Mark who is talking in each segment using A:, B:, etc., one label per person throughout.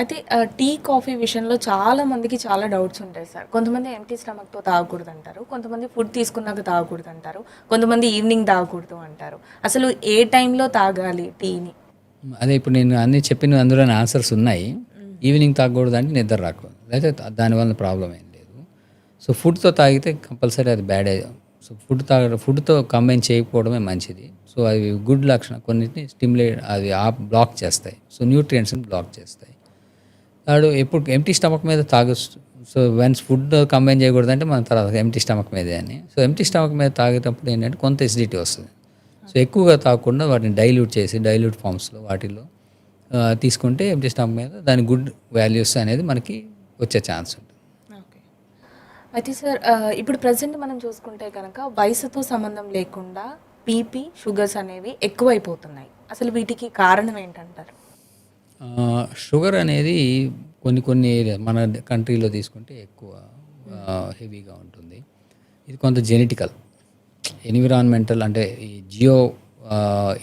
A: అయితే tea, coffee విషయంలో చాలా మందికి చాలా డౌట్స్ ఉంటాయి సార్. కొంతమంది ఎంప్టీ స్టమక్‌తో తాగకూడదంటారు. కొంతమంది ఫుడ్ తీసుకున్నాక తాగకూడదంటారు. కొంతమంది ఈవినింగ్ తాగకూడదు అంటారు. అసలు ఏ టైంలో తాగాలి టీని?
B: అదే ఇప్పుడు నేను అన్నీ చెప్పిన అందులోని ఆన్సర్స్ ఉన్నాయి. ఈవినింగ్ తాగకూడదంటే నిద్ర రాకూడదు. లేకపోతే త దానివల్ల ప్రాబ్లమ్ ఏం లేదు. సో ఫుడ్‌తో తాగితే కంపల్సరీ అది బ్యాడే. సో ఫుడ్ తాగ ఫుడ్‌తో కంబైన్ చేయకపోవడమే మంచిది. సో అవి గుడ్ లక్షణం కొన్నిటిని స్టిమ్యులేట్ అవి బ్లాక్ చేస్తాయి. సో న్యూట్రియంట్స్‌ని బ్లాక్ చేస్తాయి. వాడు ఎప్పుడు ఎంప్టీ స్టమక్ మీద తాగొచ్చు. సో వన్స్ ఫుడ్ కంబైన్ చేయకూడదంటే మన తర్వాత ఎంప్టీ స్టమక్ మీదే అని. సో ఎంప్టీ స్టమక్ మీద తాగేటప్పుడు ఏంటంటే కొంత ఎసిడిటీ వస్తది. సో ఎక్కువగా తాగకుండా వాటిని డైల్యూట్ చేసి డైల్యూట్ ఫార్మ్స్‌లో వాటిల్లో ఆహ్, తీసుకుంటే ఎంప్టీ స్టమక్ మీద దాని గుడ్ వాల్యూస్ అనేది మనకి వచ్చే ఛాన్స్ ఉంటుంది.
A: ఓకే. అయితే సార్ ఇప్పుడు ప్రెజెంట్ మనం చూసుకుంటే గనక వయసుతో సంబంధం లేకుండా బీపీ, షుగర్స్ అనేవి ఎక్కువైపోతున్నాయి. అసలు వీటికి కారణం ఏంటంటారు?
B: షుగర్ అనేది కొన్ని కొన్ని ఏరియా మన కంట్రీలో తీసుకుంటే ఎక్కువ హెవీగా ఉంటుంది. ఇది కొంత జెనెటికల్. ఎన్విరాన్మెంటల్ అంటే ఈ జియో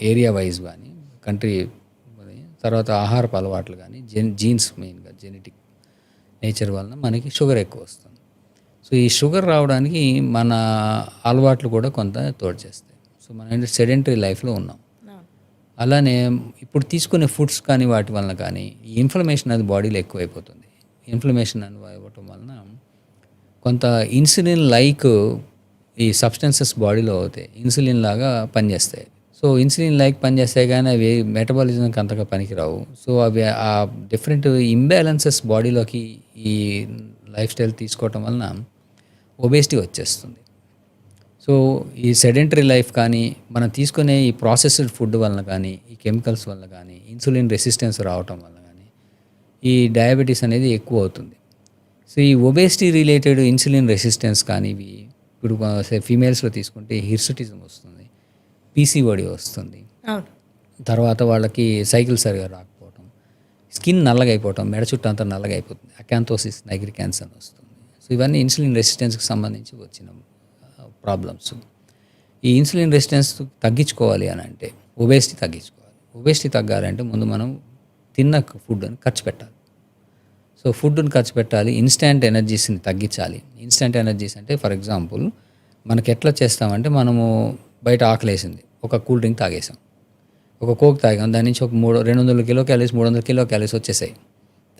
B: ఏరియా వైస్ కానీ కంట్రీ తర్వాత ఆహారపు అలవాట్లు కానీ జెన్ జీన్స్ మెయిన్గా జెనెటిక్ నేచర్ వలన మనకి షుగర్ ఎక్కువ వస్తుంది. సో ఈ షుగర్ రావడానికి మన అలవాట్లు కూడా కొంత తోడు చేస్తాయి. సో మనం ఏంటంటే సెడెంటరీ లైఫ్‌లో ఉన్నాం. అలానే ఇప్పుడు తీసుకునే ఫుడ్స్ కానీ వాటి వలన కానీ ఈ ఇన్ఫ్లమేషన్ అది బాడీలో ఎక్కువైపోతుంది. ఇన్ఫ్లమేషన్ అని ఇవ్వటం వలన కొంత ఇన్సులిన్ లైక్ ఈ సబ్స్టెన్సెస్ బాడీలో అవుతాయి. ఇన్సులిన్ లాగా పనిచేస్తాయి. సో ఇన్సులిన్ లైక్ పనిచేస్తాయి కానీ అవి మెటబాలిజంకి అంతగా పనికిరావు. సో అవి ఆ డిఫరెంట్ ఇంబ్యాలెన్సెస్ బాడీలోకి ఈ లైఫ్ స్టైల్ తీసుకోవటం వలన ఒబేసిటీ వచ్చేస్తుంది. సో ఈ సెడెంటరీ లైఫ్ కానీ మనం తీసుకునే ఈ ప్రాసెస్డ్ ఫుడ్ వలన కానీ ఈ కెమికల్స్ వల్ల కానీ ఇన్సులిన్ రెసిస్టెన్స్ రావటం వల్ల కానీ ఈ డయాబెటీస్ అనేది ఎక్కువ అవుతుంది. సో ఈ ఒబేసిటీ రిలేటెడ్ ఇన్సులిన్ రెసిస్టెన్స్ కానీ ఇవి ఇప్పుడు ఫీమేల్స్‌లో తీసుకుంటే హిర్సుటిజం వస్తుంది. పీసీఓడి వస్తుంది. తర్వాత వాళ్ళకి సైకిల్ సరిగా రాకపోవటం. స్కిన్ నల్లగా అయిపోవటం. మెడ చుట్టూ అంతా నల్లగా అయిపోతుంది. అకాంతోసిస్ నైగ్రికాన్స్ అని వస్తుంది. సో ఇవన్నీ ఇన్సులిన్ రెసిస్టెన్స్‌కి సంబంధించి వచ్చిన ఆహ్, ప్రాబ్లమ్స్. ఈ ఇన్సులిన్ రెసిస్టెన్స్ తగ్గించుకోవాలి అని అంటే ఒబేసిటీ తగ్గించుకోవాలి. ఒబేసిటీ తగ్గాలంటే ముందు మనం తిన్న ఫుడ్‌ని ఖర్చు పెట్టాలి. సో ఫుడ్‌ని ఖర్చు పెట్టాలి. ఇన్స్టెంట్ ఎనర్జీస్‌ని తగ్గించాలి. ఇన్స్టెంట్ ఎనర్జీస్ అంటే ఫర్ ఎగ్జాంపుల్ మనకి ఎట్లా చేస్తామంటే మనము బయట ఆకలేసింది. ఒక కూల్ డ్రింక్ తాగేసాం. ఒక కోక్ తాగాం. దాని నుంచి ఒక మూడు 200 కిలో క్యాలరీస్, 300 కిలో క్యాలరీస్ వచ్చేసాయి.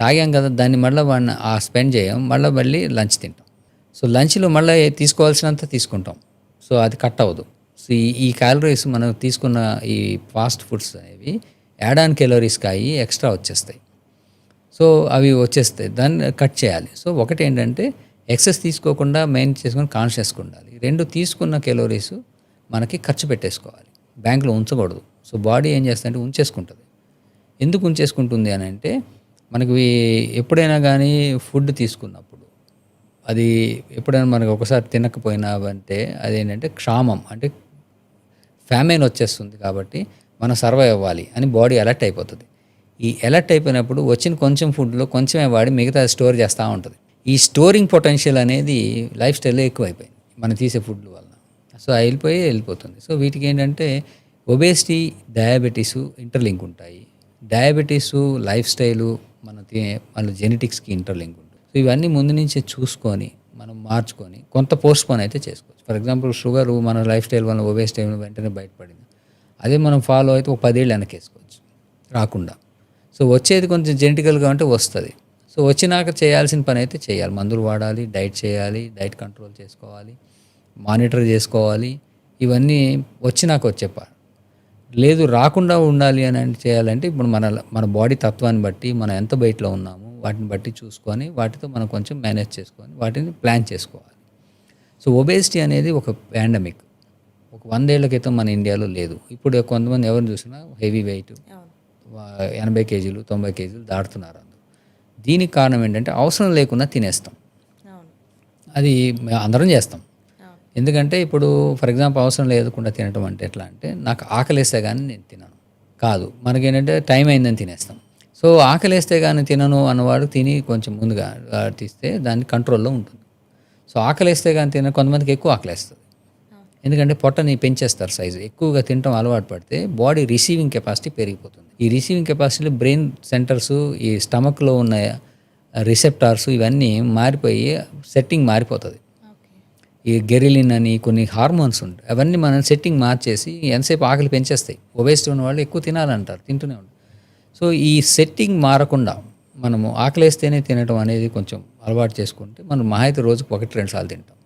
B: తాగాం కదా! దాన్ని మళ్ళీ ఆ స్పెండ్ చేయం. మళ్ళీ మళ్ళీ లంచ్ తింటాం. సో లంచ్‌లో మళ్ళీ తీసుకోవాల్సినంత తీసుకుంటాం. సో అది కట్ అవ్వదు. సో ఈ ఈ క్యాలరీస్ మనం తీసుకున్న ఈ ఫాస్ట్ ఫుడ్స్ అనేవి యాడ్ ఆన్ క్యాలరీస్‌కి అయ్యి ఎక్స్ట్రా వచ్చేస్తాయి. సో అవి వచ్చేస్తాయి. దాన్ని కట్ చేయాలి. సో ఒకటి ఏంటంటే ఎక్సెస్ తీసుకోకుండా మెయిన్ చేసుకొని కాన్షియస్‌గా ఉండాలి. రెండు తీసుకున్న కెలోరీస్ మనకి ఖర్చు పెట్టేసుకోవాలి. బ్యాంకులో ఉంచకూడదు. సో బాడీ ఏం చేస్తుందంటే ఉంచేసుకుంటుంది ఎందుకు ఉంచేసుకుంటుంది అని అంటే మనకి ఎప్పుడైనా కానీ ఫుడ్ తీసుకున్నప్పుడు అది ఎప్పుడైనా మనకు ఒకసారి తినకపోయినా అంటే అదేంటంటే క్షామం అంటే ఫ్యామైన్ వచ్చేస్తుంది కాబట్టి మనం సర్వైవ్ అవ్వాలి అని బాడీ అలర్ట్ అయిపోతుంది ఈ అలర్ట్ అయిపోయినప్పుడు వచ్చిన కొంచెం ఫుడ్‌లో కొంచెమే వాడి మిగతా స్టోర్ చేస్తూ ఉంటుంది ఈ స్టోరింగ్ పొటెన్షియల్ అనేది లైఫ్ స్టైల్‌లో ఎక్కువైపోయింది. మనం తీసే ఫుడ్ వలన. సో అది వెళ్ళిపోయి వెళ్ళిపోతుంది. సో వీటికి ఏంటంటే ఒబేసిటీ, డయాబెటీస్ ఇంటర్‌లింక్ ఉంటాయి. డయాబెటీసు లైఫ్ స్టైలు మన తినే వాళ్ళ జెనెటిక్స్‌కి ఇంటర్‌లింక్ ఉంటాయి సో ఇవన్నీ ముందు నుంచే చూసుకొని మనం మార్చుకొని కొంత పోస్ట్‌పోన్ అయితే చేసుకోవచ్చు. ఫర్ ఎగ్జాంపుల్ షుగరు మన లైఫ్ స్టైల్ వలన టైం వెంటనే బయటపడింది. అదే మనం ఫాలో అయితే ఒక పదేళ్ళు వెనకేసుకోవచ్చు రాకుండా. సో వచ్చేది కొంచెం జెనటికల్గా ఉంటే వస్తుంది సో వచ్చినాక చేయాల్సిన పని అయితే చేయాలి. మందులు వాడాలి, డైట్ చేయాలి, డైట్ కంట్రోల్ చేసుకోవాలి, మానిటర్ చేసుకోవాలి. ఇవన్నీ వచ్చినాక వచ్చే ప లేదు రాకుండా ఉండాలి అని చేయాలంటే ఇప్పుడు మన మన బాడీ తత్వాన్ని బట్టి మనం ఎంత బయటలో ఉన్నాము వాటిని బట్టి చూసుకొని వాటితో మనం కొంచెం మేనేజ్ చేసుకొని వాటిని ప్లాన్ చేసుకోవాలి. సో ఒబేసిటీ అనేది ఒక పాండమిక్. ఒక 100 ఏళ్ళ క్రితం మన ఇండియాలో లేదు. ఇప్పుడు కొంతమంది ఎవరిని చూసినా హెవీ వెయిట్ 80 కేజీలు, 90 కేజీలు దాటుతున్నారు అందరూ. దీనికి కారణం ఏంటంటే అవసరం లేకున్నా తినేస్తాం. అది అందరం చేస్తాం. ఎందుకంటే ఇప్పుడు ఫర్ ఎగ్జాంపుల్ అవసరం లేకుండా తినటం అంటే ఎట్లా అంటే నాకు ఆకలేస్తే కానీ నేను తినను. కాదు మనకేంటంటే టైం అయిందని తినేస్తాం. సో ఆకలేస్తే కానీ తినను అన్నవాడు తిని కొంచెం ముందుగా తీస్తే దాన్ని కంట్రోల్‌లో ఉంటుంది. సో ఆకలేస్తే కానీ తిన కొంతమందికి ఎక్కువ ఆకలేస్తుంది. ఎందుకంటే పొట్టని పెంచేస్తారు సైజు. ఎక్కువగా తినటం అలవాటు పడితే బాడీ రిసీవింగ్ కెపాసిటీ పెరిగిపోతుంది. ఈ రిసీవింగ్ కెపాసిటీలో బ్రెయిన్ సెంటర్స్ ఈ స్టమక్లో ఉన్న రిసెప్టార్స్ ఇవన్నీ మారిపోయి సెట్టింగ్ మారిపోతుంది. ఈ గెరిలిన్ అని కొన్ని హార్మోన్స్ ఉంటాయి. అవన్నీ మనం సెట్టింగ్ మార్చేసి ఎంతసేపు ఆకలి పెంచేస్తాయి. ఒబేసిటీ ఉన్న వాళ్ళు ఎక్కువ తినాలంటారు తింటూనే ఉంటారు. సో ఈ సెట్టింగ్ మారకుండా మనము ఆకలేస్తేనే తినడం అనేది కొంచెం అలవాటు చేసుకుంటే మనం మహా అయితే రోజుకు ఒకటి రెండు సార్లు తింటాం.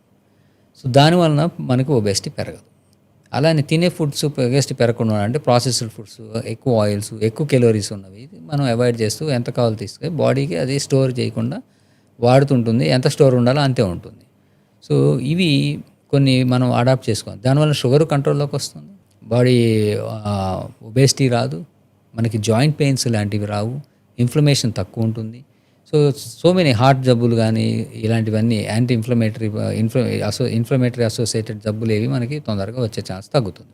B: సో దానివలన మనకు ఒబేసిటీ పెరగదు. అలానే తినే ఫుడ్స్ ఒబేసిటీ పెరగకుండా అంటే ప్రాసెస్డ్ ఫుడ్స్ ఎక్కువ ఆయిల్స్ ఎక్కువ కెలోరీస్ ఉన్నవి ఇది మనం అవాయిడ్ చేస్తూ ఎంత కావాలో తీసుకొని బాడీకి అది స్టోర్ చేయకుండా వాడుతుంటుంది. ఎంత స్టోర్ ఉండాలో అంతే ఉంటుంది. సో ఇవి కొన్ని మనం అడాప్ట్ చేసుకోవాలి దానివల్ల షుగర్ కంట్రోల్లోకి వస్తుంది. బాడీ ఒబేసిటీ రాదు. మనకి జాయింట్ పెయిన్స్ లాంటివి రావు. ఇన్ఫ్లమేషన్ తక్కువ ఉంటుంది. సో సో మెనీ హార్ట్ జబ్బులు కానీ ఇలాంటివన్నీ యాంటీ ఇన్ఫ్లమేటరీ ఇన్ఫ్ల అసో ఇన్ఫ్లమేటరీ అసోసియేటెడ్ జబ్బులు ఏవి మనకి తొందరగా వచ్చే ఛాన్స్ తగ్గుతుంది.